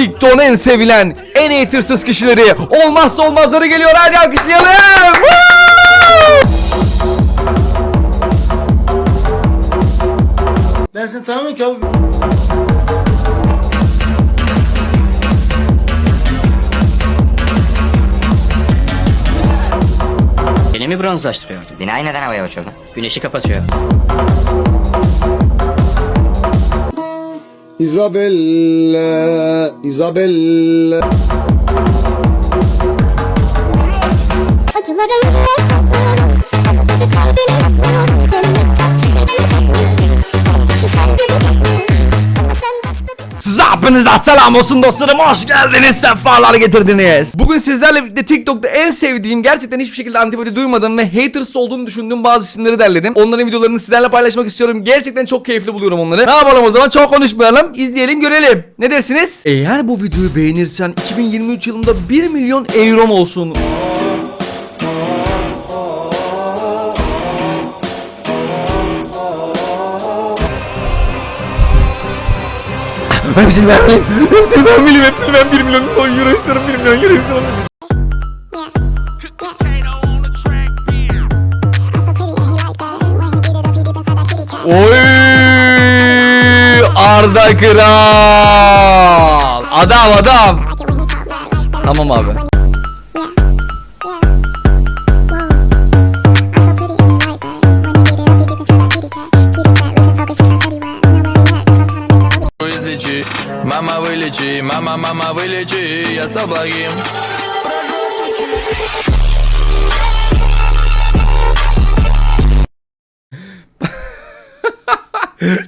TikTok'un en sevilen, en hatersız kişileri, olmazsa olmazları geliyor. Hadi alkışlayalım. Ben seni tanımıyorum ki abi. Beni mi bronzlaştırıyordu? Binayı neden havaya uçurdun? Güneşi kapatıyor. Isabella. Acılara hepinize selam olsun dostlarım. Hoş geldiniz. Sefalar getirdiniz. Bugün sizlerle birlikte TikTok'ta en sevdiğim gerçekten hiçbir şekilde antipati duymadığım ve haters olduğunu düşündüğüm bazı isimleri derledim. Onların videolarını sizlerle paylaşmak istiyorum. Gerçekten çok keyifli buluyorum onları. Ne yapalım o zaman? Çok konuşmayalım. İzleyelim görelim. Ne dersiniz? Eğer bu videoyu beğenirsen 2023 yılında 1 milyon euro'm olsun Hepsini ben bileyim. Hepsini ben bileyim. Hepsini ben 1 milyon euro isterim. 1 milyon euro cat Oy! Arda Kral. Adam adam. I like вылечи Я стал благим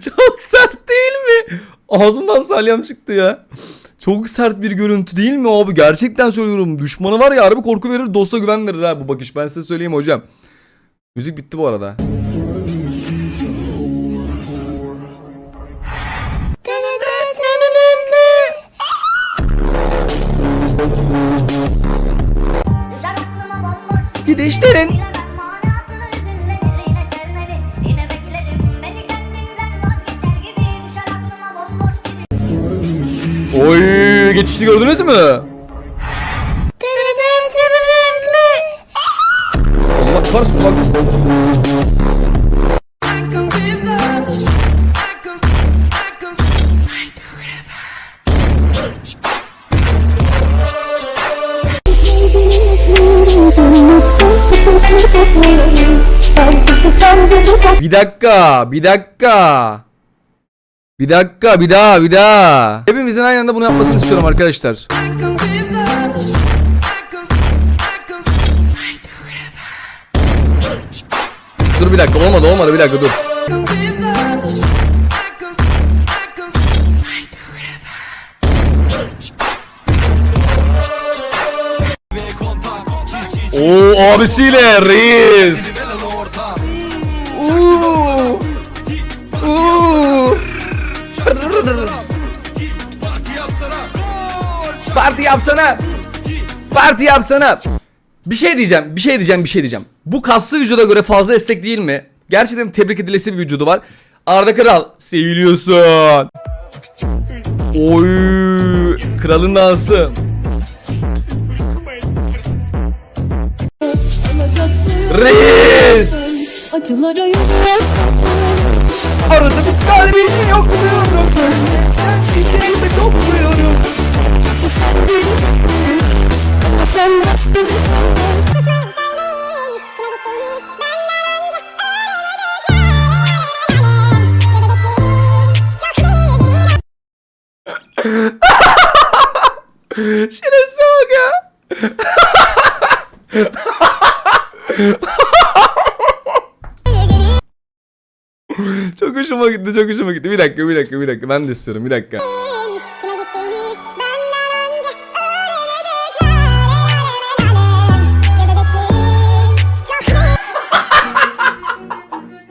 Çok sert değil mi? Ağzımdan salyam çıktı ya. Çok sert bir görüntü değil mi abi? Gerçekten söylüyorum. Düşmanı var ya harbi korku verir, dosta güven verir ha bu bakış. Ben size söyleyeyim hocam. Müzik bitti bu arada. Gibi Oy geçişi gördünüz mü? Bir dakika, bir dakika. Bir dakika, bir daha, bir daha. Hepimizin aynı anda bunu yapmasını istiyorum arkadaşlar. Dur bir dakika, olmadı, olmadı, bir dakika dur. Oo abisiyle reis. Yapsana. Parti yapsana. Bir şey diyeceğim, bir şey diyeceğim, bir şey diyeceğim. Bu kaslı vücuda göre fazla esnek değil mi? Gerçekten tebrik edilesi bir vücudu var. Arda Kral, seviliyorsun. Oy, kralın dansı. Reis. Arada bir kalbini yokluyorum. Çiçeğimi topluyorum. Şerefsiz çok hoşuma gitti, çok hoşuma gitti. Bir dakika, bir dakika, bir dakika. Ben de istiyorum, bir dakika.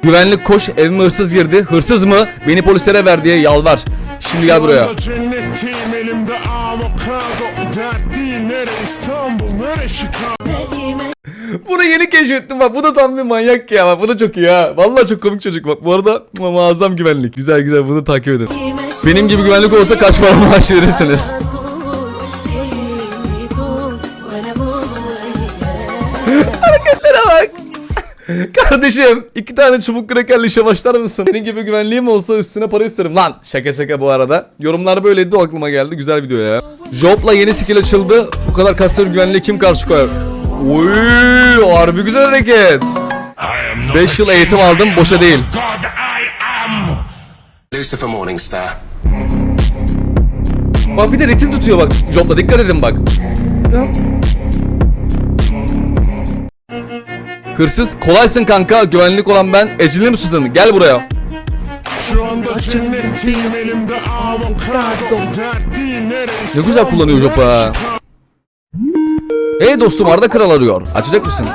Güvenlik koş, evime hırsız girdi. Hırsız mı? Beni polislere ver diye yalvar. Şimdi gel buraya. Bunu yeni keşfettim bak. Bu da tam bir manyak ya. Bak bu da çok iyi ha. Vallahi çok komik çocuk bak. Bu arada mu- muazzam güvenlik. Güzel güzel bunu takip edin. Benim gibi güvenlik olsa kaç para maaş verirsiniz? Kardeşim iki tane çubuk krakerli işe başlar mısın? Senin gibi güvenliğim olsa üstüne para isterim. Lan şaka şaka bu arada. Yorumlar böyleydi o aklıma geldi. Güzel video ya. Job'la yeni skill açıldı. Bu kadar kaslı güvenliği kim karşı koyar? Uy, harbi güzel hareket. 5 yıl eğitim aldım boşa değil. Lucifer Morningstar. Bak bir de ritim tutuyor bak. Job'la dikkat edin bak. Hırsız kolaysın kanka. Güvenlik olan ben. Ecil'li mi susadın? Gel buraya. Şu anda cennetteyim elimde? Avokado Ne güzel kullanıyor Job ha Hey dostum Arda Kral arıyor. Açacak mısın?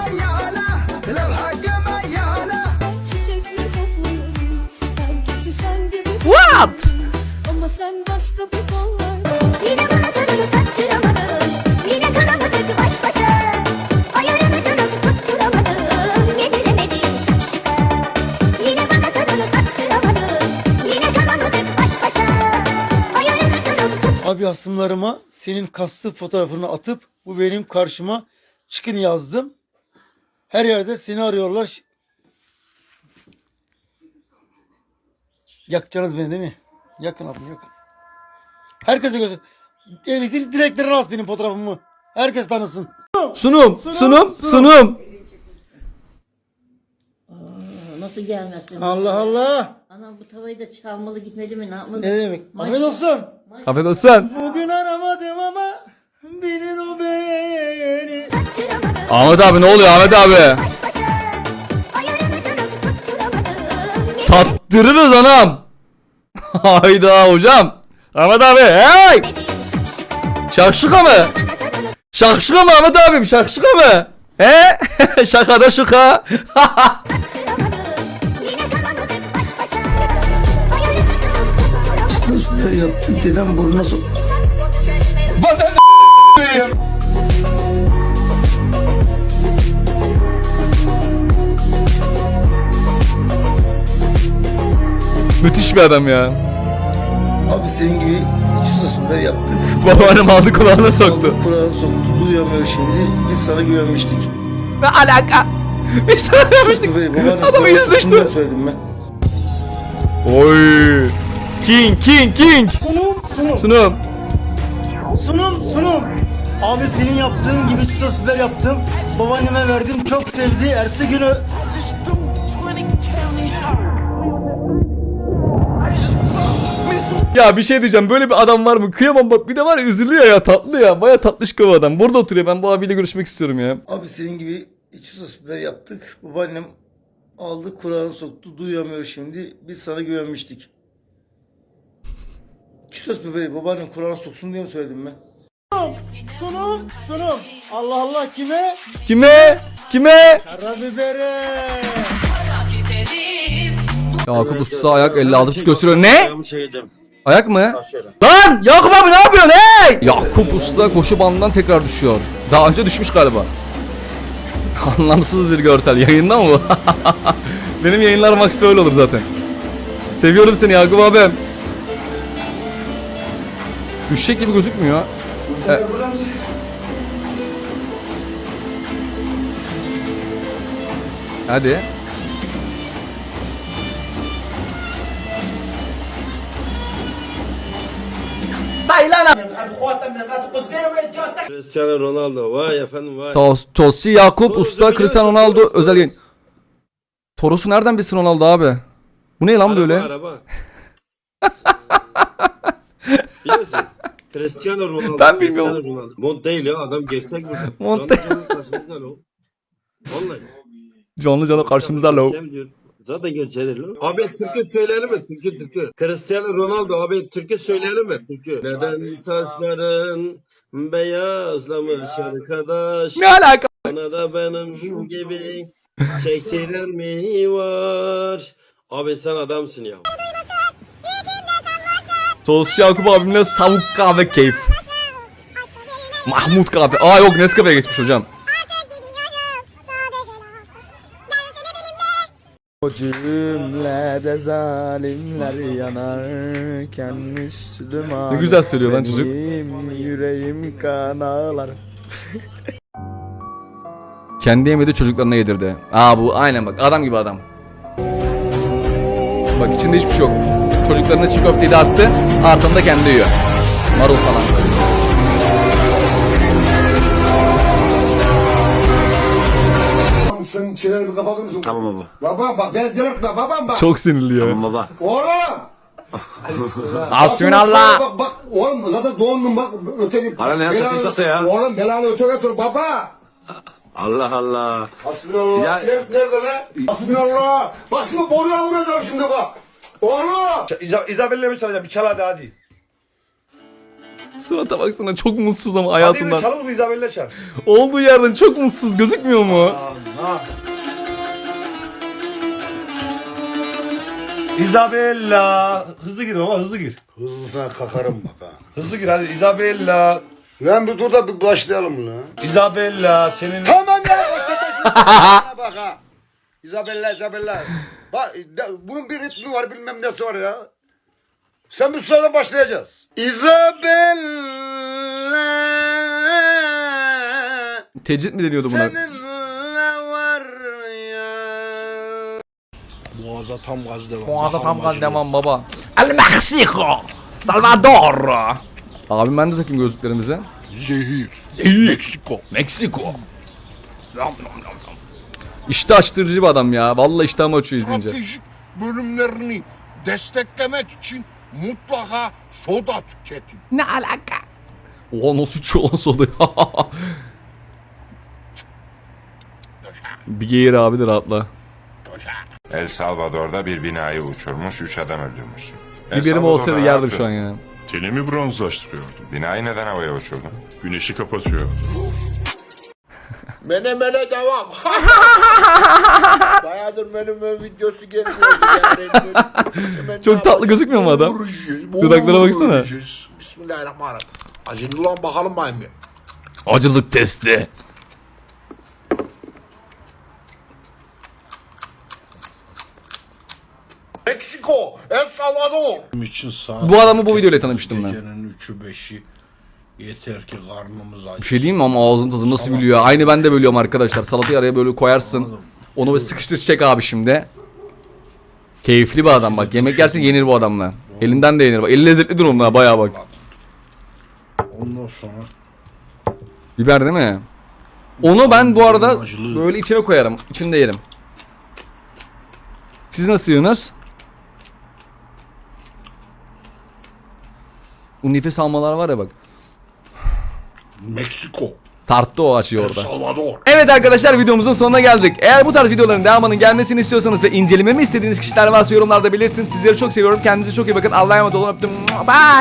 Abi asımlarıma senin kaslı fotoğrafını atıp bu benim karşıma çıkın yazdım. Her yerde seni arıyorlar. Yakacaksınız beni değil mi? Yakın abi yakın. Herkese göster. Elektrik direklerine as benim fotoğrafımı. Herkes tanısın. Sunum sunum sunum Nasıl gelmesin? Allah Allah. Anam bu tavayı da çalmalı gitmeli mi? Ne yapmalı? Ne demek? Afiyet olsun. Afiyet olsun Bugün aramadım ama bilir o beni. Ahmet abi ne oluyor Ahmet abi Tattırırız anam Hayda hocam Ahmet abi hey Şakşuka mı? Şakşuka mı Ahmet abim şakşuka mı? He? Şakada şuka Süper yaptın dedem burnuna sok. Müthiş bir adam ya Abi senin gibi iki süper yaptık. Babaannem aldı kulağına soktu Kulağını soktu duyamıyor şimdi. Biz sana güvenmiştik. Ne alaka? Biz sana babaannem Adamı yüzleşti. söyledim ben. Oy King king king Sunum sunum. Sunum Sunum sunum. Abi senin yaptığın gibi çıta süper yaptım. Babaanneme verdim çok sevdi. Ertesi günü Ya bir şey diyeceğim böyle bir adam var mı? Kıyamam bak bir de var ya üzülüyor ya tatlı ya. Baya tatlış bir adam. Burada oturuyor ben bu abiyle görüşmek istiyorum ya. Abi senin gibi iki çıta süper yaptık. Babaannem aldı kulağını soktu. Duyamıyor şimdi. Biz sana güvenmiştik. Çıta süperi babaannem kulağına soksun diye mi söyledim ben? Sunum sunum. Allah Allah kime? Kime? Kime? Karabibere. Yakup Usta ayak 56 gösteriyor. Ne? Ayak mı? Lan Yakup abi ne yapıyorsun hey? Yakup Usta koşu bandından tekrar düşüyor. Daha önce düşmüş galiba. Anlamsız bir görsel. Yayında mı bu? Benim yayınlar max böyle olur zaten. Seviyorum seni Yakup abim. Düşecek gibi gözükmüyor. E- Hadi. Cristiano Ronaldo vay efendim vay. Tos, Tosi Yakup Usta Cristiano Ronaldo özel yayın. Toros'u nereden bilsin Ronaldo abi? Bu ne lan Araba, böyle? Araba. Biliyorsun. Cristiano Ronaldo. Ben bilmiyorum. Cristiano Ronaldo. Mont değil ya adam gerçek mi? Mont Canlı canlı karşımızda lo. Vallahi. Canlı canlı karşımızda lo. Zaten gerçeğidir lo. Abi Türk'ü söyleyelim mi? Türk'ü Türk'ü. Cristiano Ronaldo abi Türk'ü söyleyelim mi? Türk'ü. Neden saçların beyazlamış arkadaş? Ne alaka? Bana da benim gibi çektiren mi var? Abi sen adamsın ya. Tosi Yakup abimle savuk kahve keyif. Mahmut kahve. Aa yok Nescafe'ye geçmiş hocam. O cümlede zalimler yanarken Müslüman Ne güzel söylüyor lan çocuk. Benim yüreğim kan ağlar Kendi yemedi çocuklarına yedirdi. Aa bu aynen bak adam gibi adam. Bak içinde hiçbir şey yok. Çocuklarına çiğ köfteyi de attı. Ardında kendi yiyor. Marul falan. Sen çeneni bir kapatır mısın? Tamam baba. Babam bak beni delirtme babam bak. Çok sinirli ya. Tamam baba. Oğlum. Hasbinallah. Bak bak oğlum zaten doğundum bak öte git. Bana ne satıyorsun sakla ya? Oğlum belanı öte götür baba. Allah Allah. Hasbinallah. Ya-. Nerede lan? Hasbinallah. Bak şimdi boruya vuracağım şimdi bak. Oğlum. İzabelle'ye mi çalacağım? Bir çal hadi hadi. Surata baksana çok mutsuz ama hayatından. çalır mı İzabel'le çal? Olduğu yerden çok mutsuz gözükmüyor mu? İzabella. Hızlı gir baba hızlı gir. Hızlısına kakarım bak ha. Hızlı gir hadi İzabella. Lan bir dur da bir başlayalım lan. İzabella senin... Tamam ya başlatma şimdi. bak ha. Isabella Isabella. Bak bunun bir ritmi var bilmem nesi var ya. Sen bir sırada başlayacağız. Isabella. Tecrit mi deniyordu buna? Seninle var ya. Boğaza tam gaz devam. Boğaz'a tam gaz devam baba. El Mexico. Salvador. Abim ben de takayım gözlüklerimize. Zehir. Zehir. Meksiko. Meksiko. İşte açtırıcı bir adam ya. Vallahi iştahımı açıyor izleyince. Stratejik bölümlerini desteklemek için mutlaka soda tüketin. Ne alaka? Oha nasıl içiyor lan sodayı? bir geğir abi de rahatla. El Salvador'da bir binayı uçurmuş, üç adam öldürmüş. Biberim olsaydı yerdim şu an ya. Tenimi bronzlaştırıyordum. Binayı neden havaya uçurdun? Güneşi kapatıyor. Mene mene devam. Bayağıdır menü videosu gelmiyordu yani. Çok tatlı gözükmüyor mu adam? Dudaklara baksana. Bismillahirrahmanirrahim. Acılı lan bakalım bayım bir. Acılık testi. Meksiko, El Salvador. için Bu adamı bu videoyla tanımıştım ben. Gecenin üçü beşi yeter ki karnımız aç. Bir şey diyeyim mi ama ağzın tadı nasıl biliyor? Aynı ben de bölüyorum arkadaşlar. Salatayı araya böyle koyarsın. Onu bir sıkıştır çek abi şimdi. Keyifli bir adam bak. Yemek yersin yenir bu adamla. Elinden de yenir bak. Eli lezzetlidir onunla bayağı bak. Ondan sonra Biber değil mi? Onu ben bu arada böyle içine koyarım. İçinde yerim. Siz nasıl yiyorsunuz? Bu nefes almalar var ya bak. Meksiko, Tarttı o açıyı El orada. Salvador. Evet arkadaşlar videomuzun sonuna geldik. Eğer bu tarz videoların devamının gelmesini istiyorsanız ve incelememi istediğiniz kişiler varsa yorumlarda belirtin. Sizleri çok seviyorum. Kendinize çok iyi bakın. Allah'a emanet olun. Öptüm. Bye.